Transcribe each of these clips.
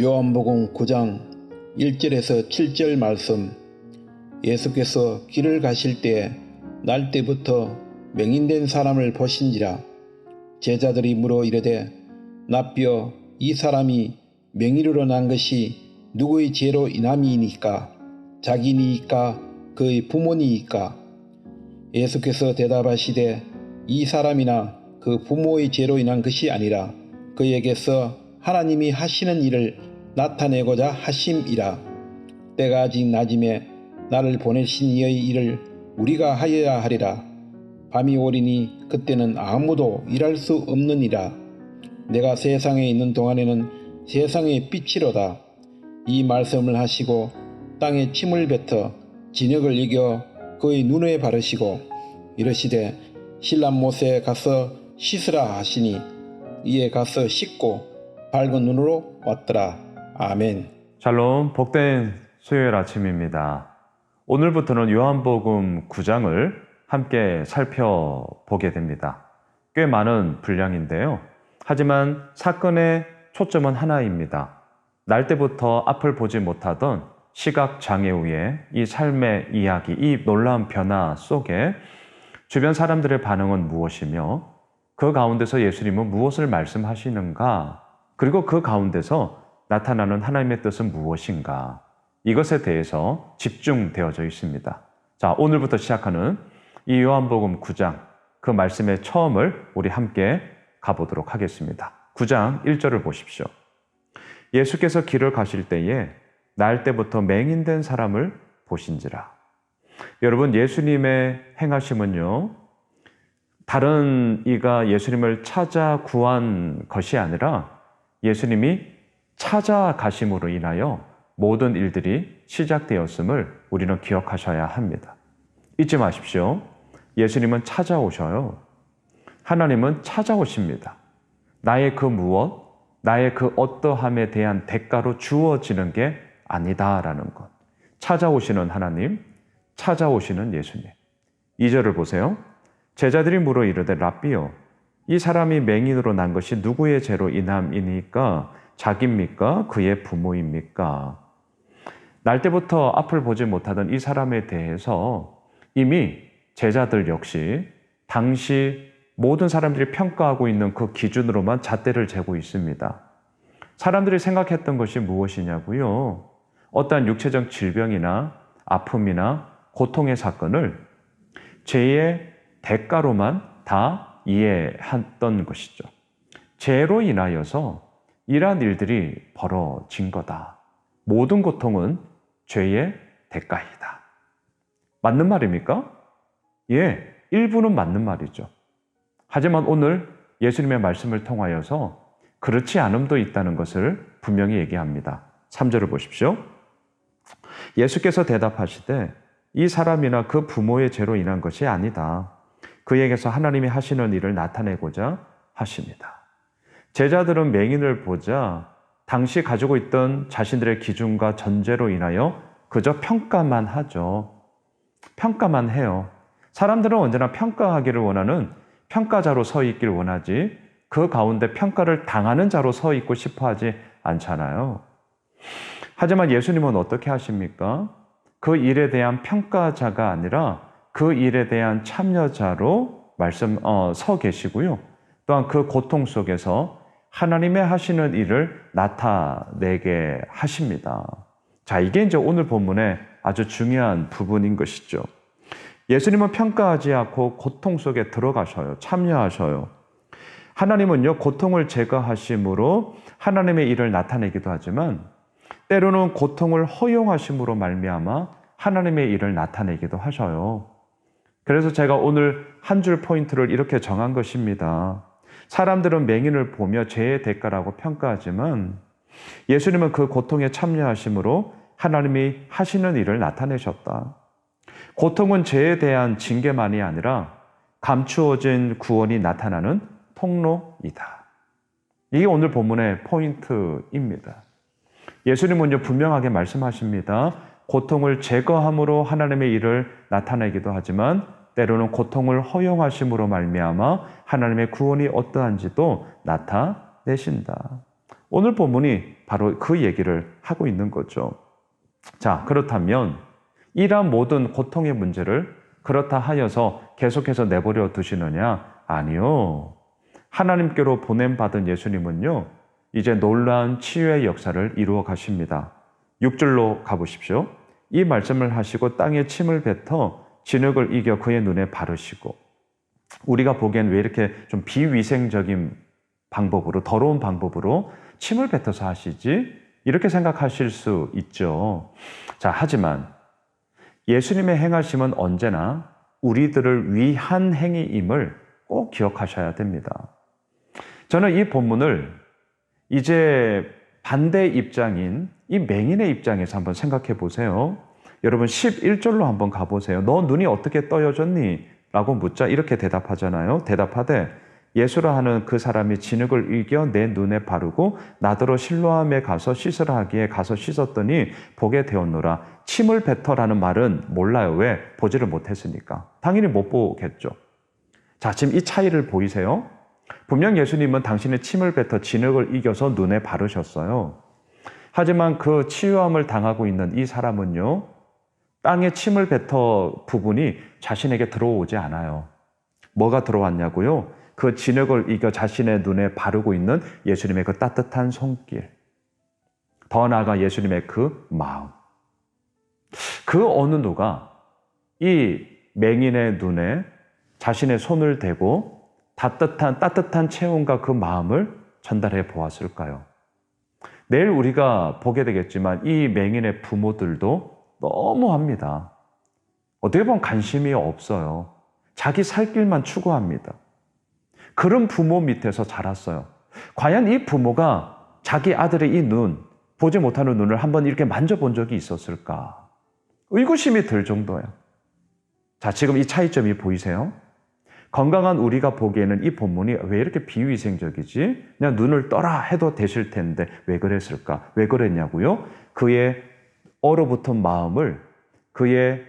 요한복음 9장 1절에서 7절 말씀. 예수께서 길을 가실 때 날 때부터 맹인된 사람을 보신지라. 제자들이 물어 이르되 납비어 이 사람이 맹인으로 난 것이 누구의 죄로 인함이니까? 자기니까? 그의 부모니이까? 예수께서 대답하시되 이 사람이나 그 부모의 죄로 인한 것이 아니라 그에게서 하나님이 하시는 일을 나타내고자 하심이라. 때가 아직 낮음에 나를 보내신 이의 일을 우리가 하여야 하리라. 밤이 오리니 그때는 아무도 일할 수 없느니라. 내가 세상에 있는 동안에는 세상의 빛이로다. 이 말씀을 하시고 땅에 침을 뱉어 진흙을 이겨 그의 눈에 바르시고 이르시되 신랑 못에 가서 씻으라 하시니 이에 가서 씻고 밝은 눈으로 왔더라 아멘 샬롬, 복된 수요일 아침입니다. 오늘부터는 요한복음 9장을 함께 살펴보게 됩니다. 꽤 많은 분량인데요. 하지만 사건의 초점은 하나입니다. 날 때부터 앞을 보지 못하던 시각 장애우의 이 삶의 이야기, 이 놀라운 변화 속에 주변 사람들의 반응은 무엇이며 그 가운데서 예수님은 무엇을 말씀하시는가? 그리고 그 가운데서 나타나는 하나님의 뜻은 무엇인가? 이것에 대해서 집중되어져 있습니다. 자, 오늘부터 시작하는 이 요한복음 9장, 그 말씀의 처음을 우리 함께 가보도록 하겠습니다. 9장 1절을 보십시오. 예수께서 길을 가실 때에 날 때부터 맹인된 사람을 보신지라. 여러분, 예수님의 행하심은요, 다른 이가 예수님을 찾아 구한 것이 아니라 예수님이 찾아가심으로 인하여 모든 일들이 시작되었음을 우리는 기억하셔야 합니다. 잊지 마십시오. 예수님은 찾아오셔요. 하나님은 찾아오십니다. 나의 그 무엇, 나의 그 어떠함에 대한 대가로 주어지는 게 아니다라는 것. 찾아오시는 하나님, 찾아오시는 예수님. 2절을 보세요. 제자들이 물어 이르되 랍비요. 이 사람이 맹인으로 난 것이 누구의 죄로 인함이니까 자기입니까? 그의 부모입니까? 날 때부터 앞을 보지 못하던 이 사람에 대해서 이미 제자들 역시 당시 모든 사람들이 평가하고 있는 그 기준으로만 잣대를 재고 있습니다. 사람들이 생각했던 것이 무엇이냐고요? 어떠한 육체적 질병이나 아픔이나 고통의 사건을 죄의 대가로만 다 이해했던 것이죠. 죄로 인하여서 이러한 일들이 벌어진 거다. 모든 고통은 죄의 대가이다. 맞는 말입니까? 예, 일부는 맞는 말이죠. 하지만 오늘 예수님의 말씀을 통하여서 그렇지 않음도 있다는 것을 분명히 얘기합니다. 3절을 보십시오. 예수께서 대답하시되 이 사람이나 그 부모의 죄로 인한 것이 아니다. 그에게서 하나님이 하시는 일을 나타내고자 하십니다. 제자들은 맹인을 보자 당시 가지고 있던 자신들의 기준과 전제로 인하여 그저 평가만 하죠. 평가만 해요. 사람들은 언제나 평가하기를 원하는 평가자로 서 있길 원하지 그 가운데 평가를 당하는 자로 서 있고 싶어 하지 않잖아요. 하지만 예수님은 어떻게 하십니까? 그 일에 대한 평가자가 아니라 그 일에 대한 참여자로 말씀 어, 서 계시고요. 또한 그 고통 속에서 하나님의 하시는 일을 나타내게 하십니다. 자, 이게 이제 오늘 본문의 아주 중요한 부분인 것이죠. 예수님은 평가하지 않고 고통 속에 들어가셔요. 참여하셔요. 하나님은요, 고통을 제거하심으로 하나님의 일을 나타내기도 하지만 때로는 고통을 허용하심으로 말미암아 하나님의 일을 나타내기도 하셔요. 그래서 제가 오늘 한 줄 포인트를 이렇게 정한 것입니다. 사람들은 맹인을 보며 죄의 대가라고 평가하지만 예수님은 그 고통에 참여하심으로 하나님이 하시는 일을 나타내셨다. 고통은 죄에 대한 징계만이 아니라 감추어진 구원이 나타나는 통로이다. 이게 오늘 본문의 포인트입니다. 예수님은 분명하게 말씀하십니다. 고통을 제거함으로 하나님의 일을 나타내기도 하지만 때로는 고통을 허용하심으로 말미암아 하나님의 구원이 어떠한지도 나타내신다. 오늘 본문이 바로 그 얘기를 하고 있는 거죠. 자, 그렇다면 이러한 모든 고통의 문제를 그렇다 하여서 계속해서 내버려 두시느냐? 아니요. 하나님께로 보냄받은 예수님은요, 이제 놀라운 치유의 역사를 이루어 가십니다. 6절로 가보십시오. 이 말씀을 하시고 땅에 침을 뱉어 진흙을 이겨 그의 눈에 바르시고 우리가 보기엔 왜 이렇게 좀 비위생적인 방법으로 더러운 방법으로 침을 뱉어서 하시지? 이렇게 생각하실 수 있죠. 자, 하지만 예수님의 행하심은 언제나 우리들을 위한 행위임을 꼭 기억하셔야 됩니다. 저는 이 본문을 이제 반대 입장인 이 맹인의 입장에서 한번 생각해 보세요. 여러분 11절로 한번 가보세요. 너 눈이 어떻게 떠여졌니? 라고 묻자 이렇게 대답하잖아요. 대답하되 예수라 하는 그 사람이 진흙을 이겨 내 눈에 바르고 나더러 실로암에 가서 씻으라 하기에 가서 씻었더니 보게 되었노라. 침을 뱉어라는 말은 몰라요. 왜? 보지를 못했으니까. 당연히 못 보겠죠. 자, 지금 이 차이를 보이세요? 분명 예수님은 당신의 침을 뱉어 진흙을 이겨서 눈에 바르셨어요. 하지만 그 치유함을 당하고 있는 이 사람은요, 땅에 침을 뱉어 부분이 자신에게 들어오지 않아요. 뭐가 들어왔냐고요? 그 진흙을 이겨 자신의 눈에 바르고 있는 예수님의 그 따뜻한 손길. 더 나아가 예수님의 그 마음. 그 어느 누가 이 맹인의 눈에 자신의 손을 대고 따뜻한, 따뜻한 체온과 그 마음을 전달해 보았을까요? 내일 우리가 보게 되겠지만 이 맹인의 부모들도 너무합니다. 어떻게 보면 관심이 없어요. 자기 살 길만 추구합니다. 그런 부모 밑에서 자랐어요. 과연 이 부모가 자기 아들의 이 눈, 보지 못하는 눈을 한번 이렇게 만져본 적이 있었을까? 의구심이 들 정도예요. 자, 지금 이 차이점이 보이세요? 건강한 우리가 보기에는 이 본문이 왜 이렇게 비위생적이지? 그냥 눈을 떠라 해도 되실 텐데 왜 그랬을까? 왜 그랬냐고요? 그의 얼어붙은 마음을 그의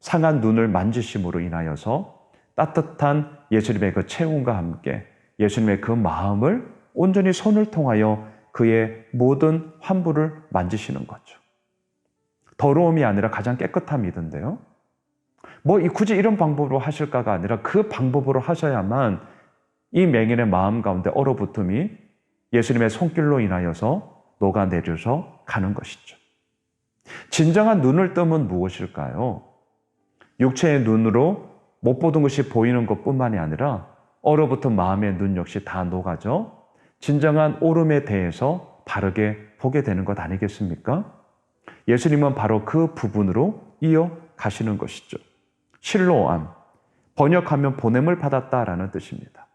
상한 눈을 만지심으로 인하여서 따뜻한 예수님의 그 체온과 함께 예수님의 그 마음을 온전히 손을 통하여 그의 모든 환부를 만지시는 거죠. 더러움이 아니라 가장 깨끗함이던데요. 뭐 굳이 이런 방법으로 하실까가 아니라 그 방법으로 하셔야만 이 맹인의 마음 가운데 얼어붙음이 예수님의 손길로 인하여서 녹아내려서 가는 것이죠. 진정한 눈을 뜨면 무엇일까요? 육체의 눈으로 못 보던 것이 보이는 것 뿐만이 아니라 얼어붙은 마음의 눈 역시 다 녹아져 진정한 오름에 대해서 바르게 보게 되는 것 아니겠습니까? 예수님은 바로 그 부분으로 이어 가시는 것이죠. 실로암, 번역하면 보냄을 받았다라는 뜻입니다.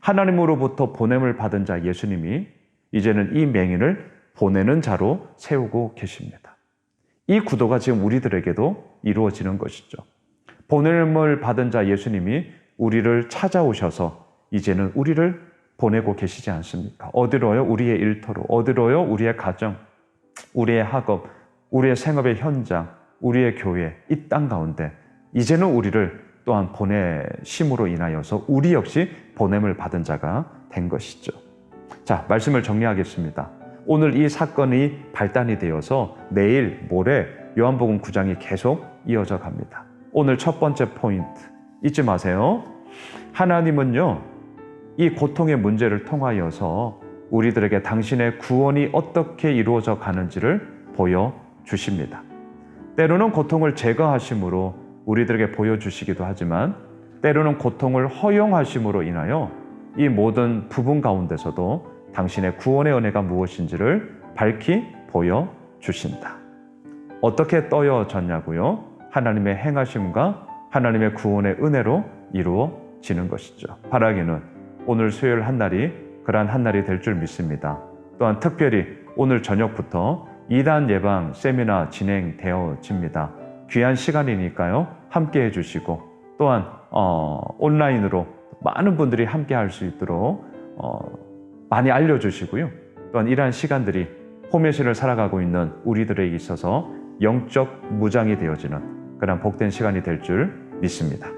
하나님으로부터 보냄을 받은 자 예수님이 이제는 이 맹인을 보내는 자로 세우고 계십니다. 이 구도가 지금 우리들에게도 이루어지는 것이죠. 보냄을 받은 자 예수님이 우리를 찾아오셔서 이제는 우리를 보내고 계시지 않습니까? 어디로요? 우리의 일터로. 어디로요? 우리의 가정, 우리의 학업, 우리의 생업의 현장, 우리의 교회, 이 땅 가운데 이제는 우리를 또한 보내심으로 인하여서 우리 역시 보냄을 받은 자가 된 것이죠. 자, 말씀을 정리하겠습니다. 오늘 이 사건이 발단이 되어서 내일, 모레 요한복음 9장이 계속 이어져 갑니다. 오늘 첫 번째 포인트 잊지 마세요. 하나님은요, 이 고통의 문제를 통하여서 우리들에게 당신의 구원이 어떻게 이루어져 가는지를 보여 주십니다. 때로는 고통을 제거하심으로 우리들에게 보여주시기도 하지만 때로는 고통을 허용하심으로 인하여 이 모든 부분 가운데서도 당신의 구원의 은혜가 무엇인지를 밝히 보여주신다. 어떻게 떠여졌냐고요? 하나님의 행하심과 하나님의 구원의 은혜로 이루어지는 것이죠. 바라기는 오늘 수요일 한 날이 그러한 한 날이 될 줄 믿습니다. 또한 특별히 오늘 저녁부터 2단 예방 세미나 진행되어집니다. 귀한 시간이니까요. 함께 해주시고 또한 어, 온라인으로 많은 분들이 함께 할 수 있도록 어, 많이 알려주시고요. 또한 이러한 시간들이 포메신을 살아가고 있는 우리들에게 있어서 영적 무장이 되어지는 그런 복된 시간이 될 줄 믿습니다.